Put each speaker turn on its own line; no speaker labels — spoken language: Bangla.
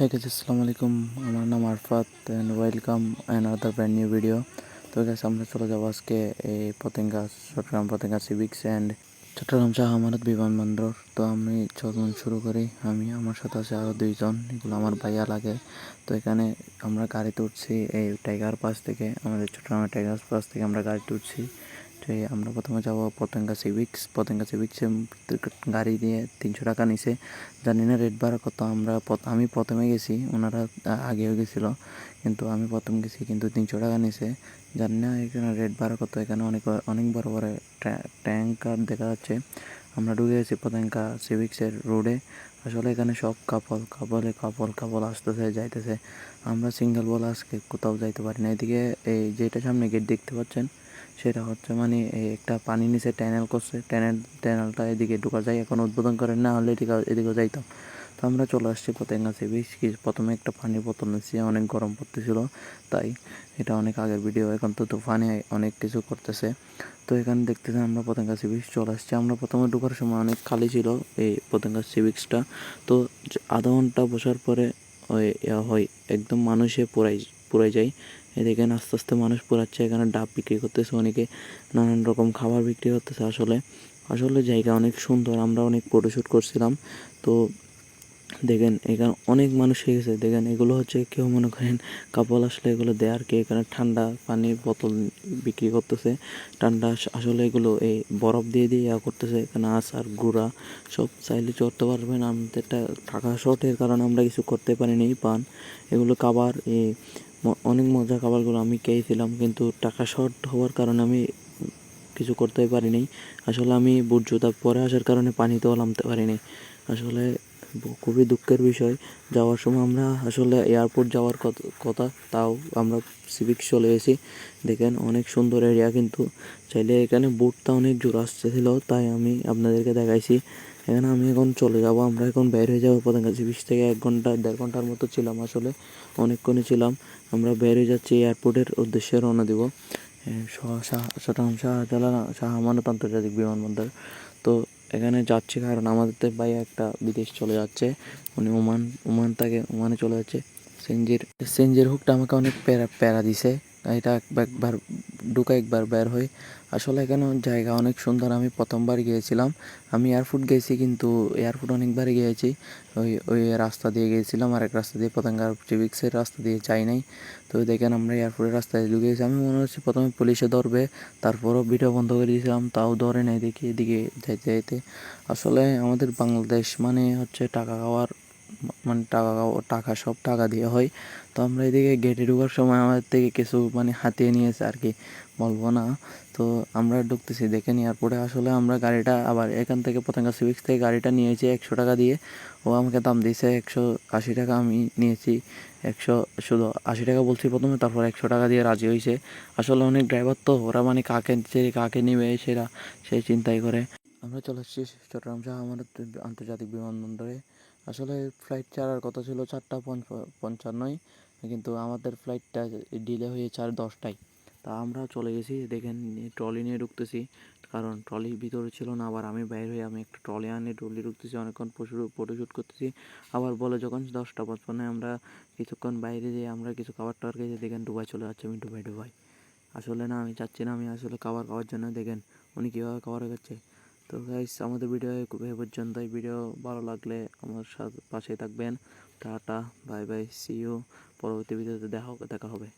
Hey guys, আসসালামু আলাইকুম আমার নাম Arafat and welcome and other brand new video তো গাইস আমরা চলে যাব আজকে এই পতেঙ্গা চট্টগ্রাম পতেঙ্গা সিভিক্স অ্যান্ড চট্টগ্রাম শাহ আমানত বিমানবন্দর। তো আমি চলন শুরু করি। আমি আমার সাথে আছে আরও দুইজন। এগুলো আমার ভাইয়া লাগে। তো এখানে আমরা গাড়িতে উঠছি এই টাইগার পাস থেকে আমাদের চট্টগ্রামের টাইগার পাস থেকে আমরা গাড়িতে উঠছি তো আমরা প্রথমে যাব পতেঙ্গা সিভিক্স পতেঙ্গা সিভিক্সে গাড়ি দিয়ে তিনশো টাকা নিছে। জানি না রেট ভাড়া কত, আমরা আমি প্রথমে গেছি, ওনারা আগেও গেছিল, কিন্তু আমি প্রথম গেছি, কিন্তু তিনশো টাকা নিছে। জানি না এখানে রেট ভাড়া কত, এখানে অনেক অনেক বড় বড় ট্যাঙ্কার দেখা যাচ্ছে। আমরা ঢুকে গেছি পতেঙ্গা সিভিক্সের রোডে আসলে এখানে সব কাপল, কাপলে কাপল কাপল আসতেছে, যাইতেছে। আমরা সিঙ্গেল বলে আজকে কোথাও যাইতে পারি না। এদিকে এই যেটা সামনে গেট দেখতে পাচ্ছেন সেটা হচ্ছে মানে একটা পানি নিচে ট্যানেল করছে ট্যানেল ট্যানেলটা এদিকে ঢোকা যায়, এখন উদ্বোধন করেন, না হলে এদিকে এদিকে যাইতাম। তো আমরা চলে আসছি পতেঙ্গা সি বিচ কি, প্রথমে একটা পানির বোতল নিচ্ছি অনেক গরম পড়তেছিল, তাই এটা অনেক আগের ভিডিও এখন তো তুফানে অনেক কিছু করতেছে। তো এখানে দেখতেছেন আমরা পতেঙ্গা সি বিচ চলে আসছি, আমরা প্রথমে ঢোকার সময় অনেক খালি ছিল এই পতেঙ্গা সি বিচটা তো আধা ঘণ্টা বসার পরে হয়, একদম মানুষে পুরাই পুরাই যায়। দেখেন আস্তে আস্তে মানুষ পুরাচ্ছে এখানে ডাব বিক্রি করতেছে, অনেকে নানান রকম খাবার বিক্রি করতেছে আসলে। আসলে জায়গা অনেক সুন্দর, আমরা অনেক ফটোশ্যুট করছিলাম। তো দেখেন, এখানে অনেক মানুষ হয়ে গেছে। দেখেন, এগুলো হচ্ছে কেউ মনে করেন কাপল আসলে এগুলো দেয় আর কি। এখানে ঠান্ডা পানির বোতল বিক্রি করতেছে। ঠান্ডা আসলে এগুলো এই বরফ দিয়ে দিয়ে ইয়া করতেছে। এখানে আস আর গুঁড়া সব চাইলে চড়তে পারবেন আমাদেরটা টাকা শর্টের কারণে আমরা কিছু করতে পারিনি, পান। এগুলো খাবার এই অনেক মজা খাবারগুলো আমি খেয়েছিলাম, কিন্তু টাকা শর্ট হওয়ার কারণে আমি কিছু করতে পারিনি। আসলে আমি বুট জুতা পরে আসার কারণে পানিতেও নামতে পারিনি। আসলে খুবই দুঃখের বিষয় যাওয়ার সময় আমরা আসলে এয়ারপোর্ট যাওয়ার কথা তাও আমরা সিভিক চলে এসেছি দেখেন অনেক সুন্দর এরিয়া কিন্তু চাইলে এখানে বুটটা অনেক জোর আসতেছিল তাই আমি আপনাদেরকে দেখাইছি এখানে আমি এখন চলে যাব আমরা এখন বের হয়ে যাব পতেঙ্গা বিচ থেকে এক ঘণ্টা দেড় ঘণ্টার মতো ছিলাম আসলে অনেকক্ষণই ছিলাম আমরা বের হয়ে যাচ্ছি এয়ারপোর্টের উদ্দেশ্যে রওনা দিব শাহজালাল শাহ আমানত আন্তর্জাতিক বিমানবন্দর তো এখানে যাচ্ছে কারণ আমাদের ভাই একটা বিদেশ চলে যাচ্ছে। উনি ওমান ওমান থেকে, ওমানে চলে যাচ্ছে। সেনজির সেনজির হুকটা আমাকে অনেক প্যারা প্যারা দিছে। এটা একবার ঢুকে একবার বের হই। আসলে এখানে জায়গা অনেক সুন্দর। আমি প্রথমবার গিয়েছিলাম। আমি এয়ারপোর্ট গেছি কিন্তু এয়ারপোর্ট অনেকবারই গিয়েছি। ওই ওই রাস্তা দিয়ে গিয়েছিলাম। আর এক রাস্তা দিয়ে পতঙ্গার চিভিক্সের রাস্তা দিয়ে যাই নাই। তো দেখেন আমরা এয়ারপোর্টের রাস্তায় ঢুকে গেছি আমি মনে হচ্ছে প্রথমে পুলিশে ধরবে, তারপরও ভিডিও বন্ধ করে দিয়েছিলাম। তাও ধরে নাই দেখি এদিকে যাইতে যাইতে। আসলে আমাদের বাংলাদেশ মানে হচ্ছে টাকা খাওয়ার মানে টাকা টাকা সব টাকা দিয়ে হয়। তো আমরা এদিকে গেটে ঢোকার সময় আমাদের থেকে কিছু মানে হাতিয়ে নিয়েছে আর কি, বলব না। তো আমরা ঢুকতেছি দেখেন এয়ারপোর্টে আসলে আমরা গাড়িটা আবার এখান থেকে পতেঙ্গা সিভিক্স থেকে গাড়িটা নিয়েছি একশো টাকা দিয়ে। ও আমাকে দাম দিয়েছে একশো আশি টাকা, আমি নিয়েছি একশো, শুধু আশি টাকা বলছি প্রথমে, তারপর একশো টাকা দিয়ে রাজি হয়েছে। আসলে অনেক ড্রাইভার তো, ওরা মানে কাকে কাকে নিবে সেরা সেই চিন্তাই করে। আমরা চলে এসেছি চট্টগ্রাম শাহ আমানত আন্তর্জাতিক বিমানবন্দরে। আসলে ফ্লাইট ছাড়ার কথা ছিল চারটা পঞ্চ- পঞ্চান্নয় কিন্তু আমাদের ফ্লাইটটা ডিলে হয়ে আর দশটায়। তা আমরা চলে গেছি, দেখেন ট্রলি নিয়ে ঢুকতেছি, কারণ ট্রলির ভিতরে ছিল না, আবার আমি বাইরে হয়ে আমি একটা ট্রলি আনি ট্রলি ঢুকতেছি, অনেকক্ষণ ফটো ফটোশ্যুট করতেছি। আবার বলে যখন দশটা পঁচপান্নে আমরা কিছুক্ষণ বাইরে যেয়ে আমরা কিছু খাবার টাবার খেয়েছি দেখেন ডুবাই চলে যাচ্ছে, আমি ডুবাই ডুবাই আসলে না, আমি চাচ্ছি না, আমি আসলে খাবার খাওয়ার জন্য দেখেন উনি কীভাবে খাবার খাচ্ছে। তো গাইস আমাদের ভিডিও খুব এ পর্যন্ত এই ভিডিও ভালো লাগলে আমার সাথে পাশে থাকবেন। টাটা বাই বাই সিও পরবর্তী ভিডিওতে দেখা দেখা হবে।